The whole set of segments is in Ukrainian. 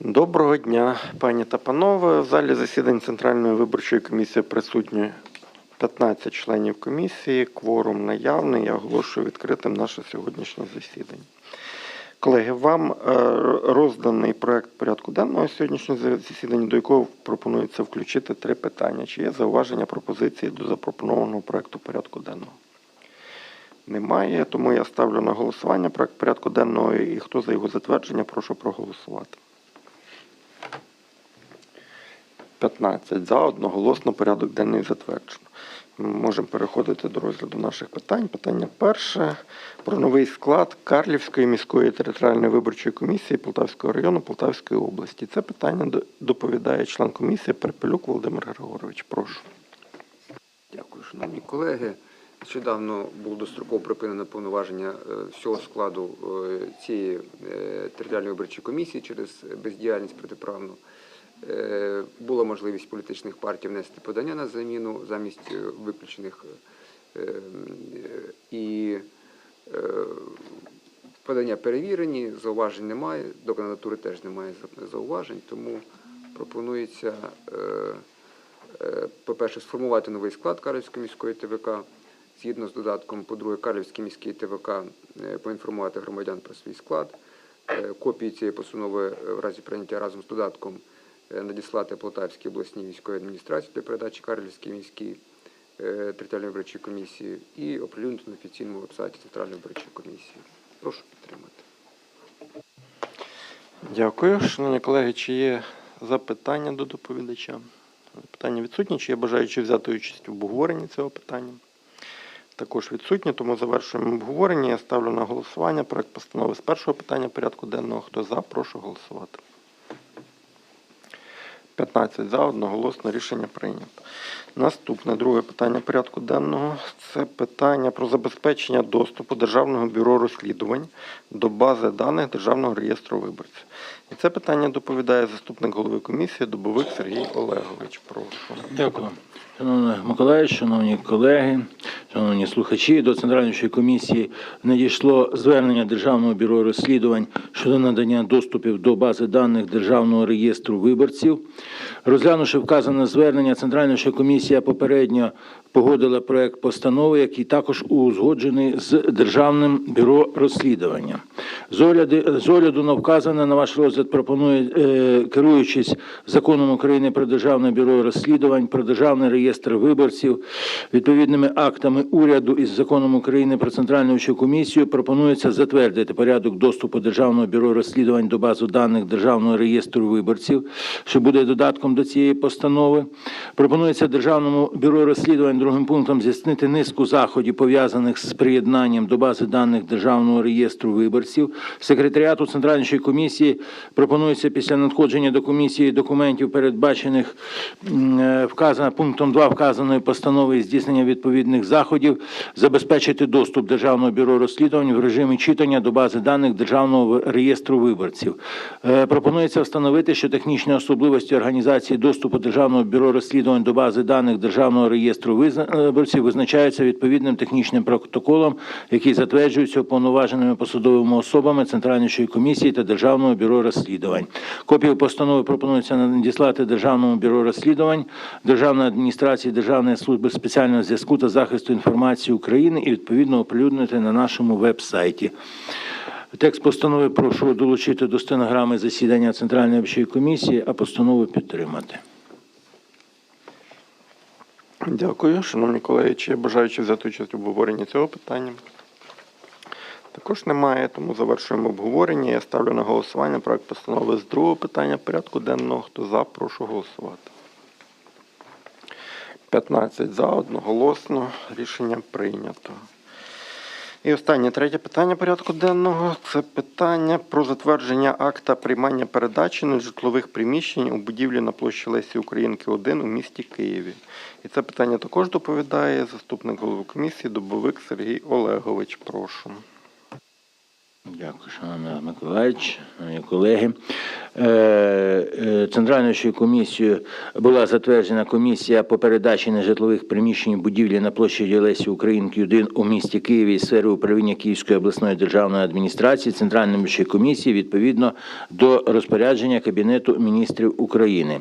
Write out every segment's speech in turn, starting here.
Доброго дня, пані та панове. В залі засідань Центральної виборчої комісії присутні 15 членів комісії. Кворум наявний. Я оголошую відкритим наше сьогоднішнє засідання. Колеги, вам е, розданий проект порядку денного сьогоднішнього засідання, до якого пропонується включити три питання. Чи є зауваження пропозиції до запропонованого проекту порядку денного? Немає, тому я ставлю на голосування проект порядку денного і хто за його затвердження, прошу проголосувати. 15 за, одноголосно порядок денний затверджено. Можемо переходити до розгляду наших питань. Питання перше про новий склад Карлівської міської територіальної виборчої комісії Полтавського району Полтавської області. Це питання доповідає член комісії Перепелюк Володимир Григорович. Прошу. Дякую, шановні колеги. Нещодавно було достроково припинено повноваження е, всього складу е, цієї е, територіальної виборчої комісії через бездіяльність протиправну. Е, Була можливість політичних партій внести подання на заміну замість е, виключених. е, І подання перевірені, зауважень немає, до кандидатури теж немає зауважень, тому пропонується. по-перше, сформувати новий склад Карлівської міської ТВК. Згідно з додатком, по-друге, Карлівський міський ТВК поінформувати громадян про свій склад. Копії цієї постанови в разі прийняття разом з додатком надіслати Полтавській обласній військовій адміністрації для передачі Карлівській міській е, територіальної виборчої комісії і оприлюднити на офіційному вебсайті Центральної виборчої комісії. Прошу підтримати. Дякую. Шановні колеги, чи є запитання до доповідача? Питання відсутні, чи є бажаючі взяти участь в обговоренні цього питання? Також відсутні, тому завершуємо обговорення. Я ставлю на голосування проект постанови з першого питання порядку денного. Хто за, прошу голосувати. 15 за, одноголосне рішення прийнято. Наступне друге питання порядку денного це питання про забезпечення доступу Державного бюро розслідувань до бази даних Державного реєстру виборців. І це питання доповідає заступник голови комісії Дубовик Сергій Олегович. Прошу. Дякую. Шановний Миколаївич, шановні колеги, шановні слухачі, до Центральної комісії надійшло звернення Державного бюро розслідувань щодо надання доступів до бази даних Державного реєстру виборців. Розглянувши вказане звернення, Центральна комісія попередньо погодила проект постанови, який також узгоджений з Державним бюро розслідування. З огляду, з огляду на вказане на ваш розгляд пропонує, е, керуючись законом України про Державне бюро розслідувань, про Державний реєстр виборців, відповідними актами уряду із законом України про Центральну виборчу комісію, пропонується затвердити порядок доступу Державного бюро розслідувань до бази даних Державного реєстру виборців, що буде додатком до цієї постанови. Пропонується Державному бюро розслідувань другим пунктом здійснити низку заходів, пов'язаних з приєднанням до бази даних Державного реєстру виборців. Секретаріату Центральної комісії пропонується після надходження до комісії документів, передбачених е, вказано пунктом 2 вказаної постанови здійснення відповідних заходів, забезпечити доступ Державного бюро розслідувань в режимі читання до бази даних Державного реєстру виборців. Е, Пропонується встановити, що технічні особливості організації доступу Державного бюро розслідувань до бази даних Державного реєстру е, виборців визначаються відповідним технічним протоколом, який затверджується уповноваженими посадовими особами Центральної комісії та Державного бюро розслідувань. Копію постанови пропонується надіслати Державному бюро розслідувань, Державної адміністрації Державної служби спеціального зв'язку та захисту інформації України і відповідно оприлюднити на нашому веб-сайті. Текст постанови прошу долучити до стенограми засідання Центральної виборчої комісії, а постанову підтримати. Дякую. Шановні колеги, чи є взяти участь в обговоренні цього питання? Також немає, тому завершуємо обговорення. Я ставлю на голосування проект постанови з другого питання порядку денного. Хто за, прошу голосувати. 15 за, одноголосно. Рішення прийнято. І останнє третє питання порядку денного це питання про затвердження акта приймання передачі нежитлових приміщень у будівлі на площі Лесі Українки 1 у місті Києві. І це питання також доповідає заступник голови комісії Дубовик Сергій Олегович. Прошу. Дякую, шановний Миколаївич, колеги. Е, е, Центральною комісією була затверджена комісія по передачі нежитлових приміщень будівлі на площі Лесі Українки 1 у місті Києві із сфери управління Київської обласної державної адміністрації Центральної комісії відповідно до розпорядження Кабінету міністрів України.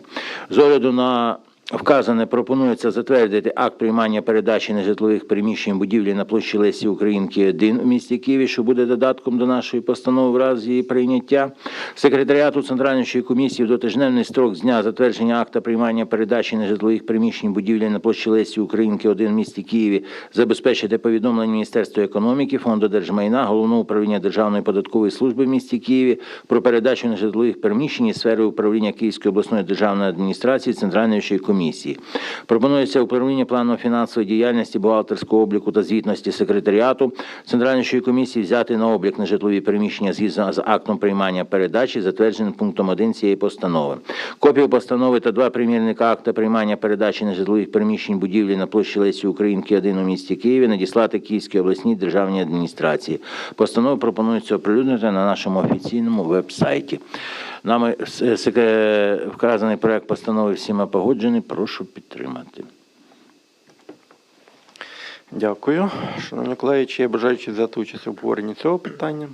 З огляду на Вказане пропонується затвердити акт приймання передачі нежитлових приміщень будівлі на площі Лесі Українки 1 у місті Києві, що буде додатком до нашої постанови в разі її прийняття. Секретаріату Центральної комісії в дотижневний строк з дня затвердження акта приймання передачі нежитлових приміщень будівлі на площі Лесі Українки 1 в місті Києві забезпечити повідомлення Міністерства економіки, Фонду держмайна, Головного управління Державної податкової служби в місті Києві про передачу нежитлових приміщень із сфери управління Київської обласної державної адміністрації Центральної вищої комісії. Пропонується управління планово-фінансової діяльності, бухгалтерського обліку та звітності секретаріату Центральної комісії взяти на облік нежитлові приміщення згідно з актом приймання передачі, затвердженим пунктом 1 цієї постанови. Копію постанови та два примірника акта приймання передачі нежитлових приміщень будівлі на площі Лесі Українки 1 у місті Києві надіслати Київській обласній державній адміністрації. Постанову пропонується оприлюднити на нашому офіційному веб-сайті. Нами вказаний проект постанови всіма погоджений. Прошу підтримати. Дякую. Шановні колеги, чи є бажаючі взяти участь в обговоренні цього питання?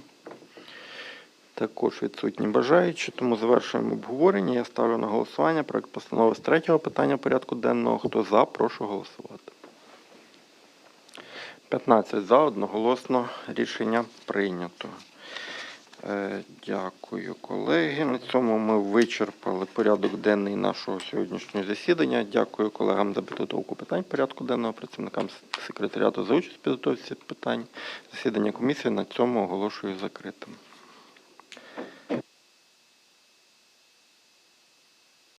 Також відсутні бажаючі, тому завершуємо обговорення. Я ставлю на голосування проект постанови з третього питання порядку денного. Хто за, прошу голосувати. 15 за, одноголосно рішення прийнято. Е, Дякую, колеги. На цьому ми вичерпали порядок денний нашого сьогоднішнього засідання. Дякую колегам за підготовку питань порядку денного, працівникам секретаріату за участь в підготовці питань. Засідання комісії на цьому оголошую закритим.